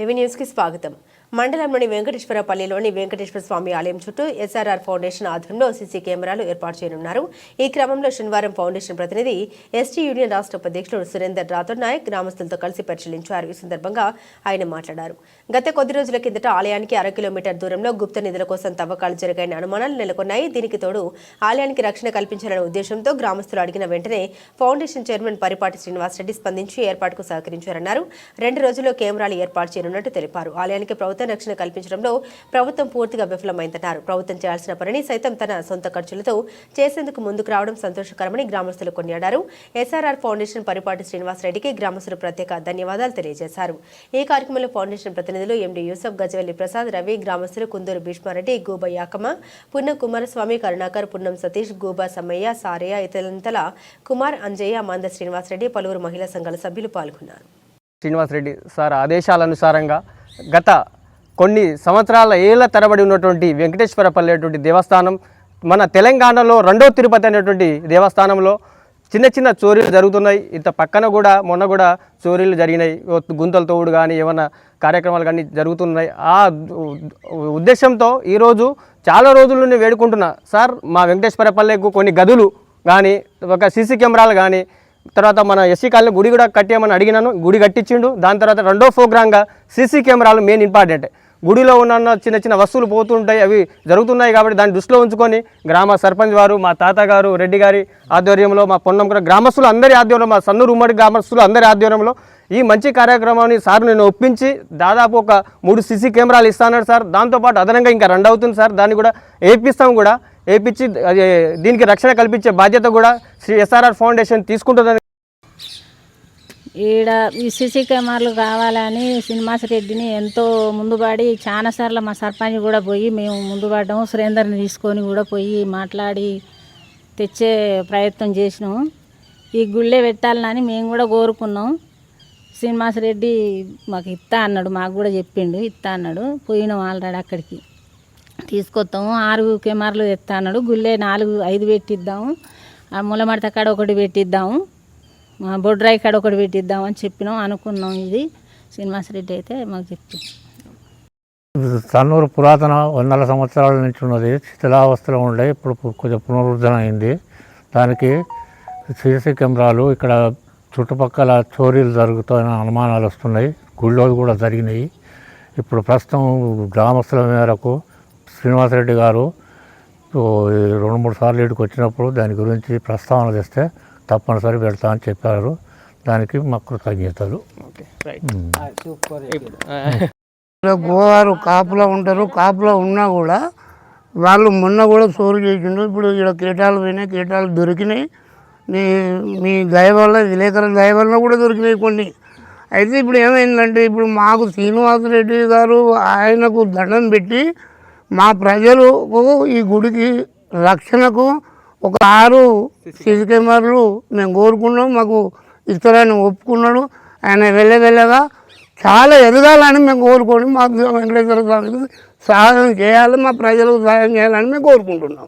Heavy న్యూస్కి స్వాగతం. మండలంలోని వెంకటేశ్వరపల్లిలోని వెంకటేశ్వర స్వామి ఆలయం చుట్టూ ఎస్ఆర్ఆర్ ఫౌండేషన్ ఆధ్వర్యంలో సీసీ కెమెరాలు ఏర్పాటు చేయనున్నారు. ఈ క్రమంలో శనివారం ఫౌండేషన్ ప్రతినిధి ఎస్టీ యూనియన్ రాష్ట్ర ఉపాధ్యక్షుడు సురేందర్ రాథోడ్ నాయక్ గ్రామస్తులతో కలిసి పరిశీలించారు. ఈ సందర్భంగా ఆయన మాట్లాడారు. గత కొద్ది రోజుల కిందట ఆలయానికి అర కిలోమీటర్ దూరంలో గుప్త నిధుల కోసం తవ్వకాలు జరిగాయని అనుమానాలు నెలకొన్నాయి. దీనికి తోడు ఆలయానికి రక్షణ కల్పించాలనే ఉద్దేశంతో గ్రామస్తులు అడిగిన వెంటనే ఫౌండేషన్ చైర్మన్ పరిపాటి శ్రీనివాసరెడ్డి స్పందించి ఏర్పాటుకు సహకరించారన్నారు. రెండు రోజుల్లో కెమెరాలు ఏర్పాటు చేయనున్నట్టు తెలిపారు. ఆలయానికి ప్రభుత్వం రక్షణ కల్పించడంలో ప్రభుత్వం పూర్తిగా విఫలమైందన్నారు. ప్రభుత్వం చేయాల్సిన పనిని సైతం తన సొంత ఖర్చులతో చేసేందుకు ముందుకు రావడం సంతోషకరమని గ్రామస్తులు కొనియాడారు. ఎస్ఆర్ఆర్ ఫౌండేషన్ పరిపాటి శ్రీనివాసరెడ్డికి గ్రామస్తులు ప్రత్యేక ధన్యవాదాలు తెలియజేశారు. ఈ కార్యక్రమంలో ఫౌండేషన్ ప్రతినిధులు ఎండి యూసఫ్ గజవెల్లి ప్రసాద్ రవి గ్రామస్తులు కుందూరు భీష్మారెడ్డి గూబ యాకమ్మ పున్నం కుమారస్వామి కరుణాకర్ పున్నం సతీష్ గూబా సమ్మయ్య సారయ్య ఇతరంతల కుమార్ అంజయ్య మంద శ్రీనివాసరెడ్డి పలువురు మహిళా సంఘాల సభ్యులు పాల్గొన్నారు. శ్రీనివాసరెడ్డి సార్ ఆదేశాలనుసారంగా గత కొన్ని సంవత్సరాల ఏళ్ళ తరబడి ఉన్నటువంటి వెంకటేశ్వరపల్లి అనేటువంటి దేవస్థానం మన తెలంగాణలో రెండో తిరుపతి అనేటువంటి దేవస్థానంలో చిన్న చిన్న చోరీలు జరుగుతున్నాయి. ఇంత పక్కన కూడా మొన్న కూడా చోరీలు జరిగినాయి. ఓ గుంతల తోడు కానీ ఏమైనా కార్యక్రమాలు కానీ జరుగుతున్నాయి. ఆ ఉద్దేశంతో ఈరోజు చాలా రోజుల నుండి వేడుకుంటున్నా. సార్ మా వెంకటేశ్వరపల్లెకు కొన్ని గదులు కానీ ఒక సీసీ కెమెరాలు కానీ తర్వాత మన ఎస్సీ కాలనీ గుడి కూడా కట్టేయమని అడిగినాను. గుడి కట్టించిండు. దాని తర్వాత రెండో ప్రోగ్రాంగా సీసీ కెమెరాలు మెయిన్ ఇంపార్టెంట్. గుడిలో ఉన్న చిన్న చిన్న వస్తువులు పోతుంటాయి అవి జరుగుతున్నాయి కాబట్టి దాన్ని దృష్టిలో ఉంచుకొని గ్రామ సర్పంచ్ వారు మా తాతగారు రెడ్డి గారి ఆధ్వర్యంలో మా పొన్నం కూడా గ్రామస్తులు అందరి ఆధ్వర్యంలో మా సన్నూరు ఉమ్మడి గ్రామస్తులు అందరి ఆధ్వర్యంలో ఈ మంచి కార్యక్రమాన్ని సార్ నేను ఒప్పించి దాదాపు ఒక మూడు సీసీ కెమెరాలు ఇస్తాను సార్. దాంతోపాటు అదనంగా ఇంకా రెండు అవుతుంది సార్. దాన్ని కూడా వేపిస్తాం కూడా. ఏపించి దీనికి రక్షణ కల్పించే బాధ్యత కూడా శ్రీ ఎస్ఆర్ఆర్ ఫౌండేషన్ తీసుకుంటుందని ఈడ ఈ సీసీ కెమెరాలు కావాలని శ్రీనివాస రెడ్డిని ఎంతో ముందుపడి చాలా సార్లు మా సర్పంచ్ కూడా పోయి మేము ముందుపడ్డాము సురేందర్ని తీసుకొని కూడా పోయి మాట్లాడి తెచ్చే ప్రయత్నం చేసినాము. ఈ గుళ్ళే పెట్టాలని మేము కూడా కోరుకున్నాం శ్రీనివాస రెడ్డి మాకు ఇస్తా అన్నాడు మాకు కూడా చెప్పిండు ఇస్తా అన్నాడు. పోయినాం ఆల్రెడీ అక్కడికి. తీసుకొస్తాము ఆరు కెమెరాలు తెస్తా అన్నాడు. గుళ్ళే నాలుగు ఐదు పెట్టిద్దాము. ఆ మూలమడత కాడ ఒకటి పెట్టిద్దాము. మా బొడ్రాయి కాడ ఒకటి పెట్టిద్దాం అని చెప్పినాం అనుకున్నాం ఇది. శ్రీనివాసరెడ్డి అయితే మాకు చెప్పింది తన్నూరు పురాతన వందల సంవత్సరాల నుంచి ఉన్నది శిథిలావస్థలో ఉండే ఇప్పుడు కొంచెం పునరుద్ధరణ అయింది. దానికి సీసీ కెమెరాలు ఇక్కడ చుట్టుపక్కల చోరీలు జరుగుతాయని అనుమానాలు వస్తున్నాయి గుళ్ళో కూడా జరిగినాయి. ఇప్పుడు ప్రస్తుతం గ్రామస్తుల మేరకు శ్రీనివాసరెడ్డి గారు రెండు మూడు సార్లు ఇటుకు వచ్చినప్పుడు దాని గురించి ప్రస్తావన తెస్తే తప్పనిసరి పెడతా అని చెప్పారు. దానికి మా కృతజ్ఞతలు. గోవారు కాపులో ఉంటారు. కాపులో ఉన్నా కూడా వాళ్ళు మొన్న కూడా చోరు చేసిండు ఇప్పుడు ఇక్కడ కీటాలు పోయినాయి కీటాలు దొరికినాయి. నీ మీ దయ వల్ల విలేకరుల దయ వల్ల కూడా దొరికినాయి కొన్ని. అయితే ఇప్పుడు ఏమైందంటే ఇప్పుడు మాకు శ్రీనివాసరెడ్డి గారు ఆయనకు దండం పెట్టి మా ప్రజలకు ఈ గుడికి రక్షణకు ఒక ఆరు సీసీ కెమెరాలు మేము కోరుకున్నాం మాకు ఇస్తారని ఒప్పుకున్నాడు. ఆయన వెళ్ళ వెళ్ళగా చాలా ఎదగాలని మేము కోరుకొని మా వెంకటేశ్వర స్వామికి సహాయం చేయాలి మా ప్రజలకు సహాయం చేయాలని మేము కోరుకుంటున్నాం.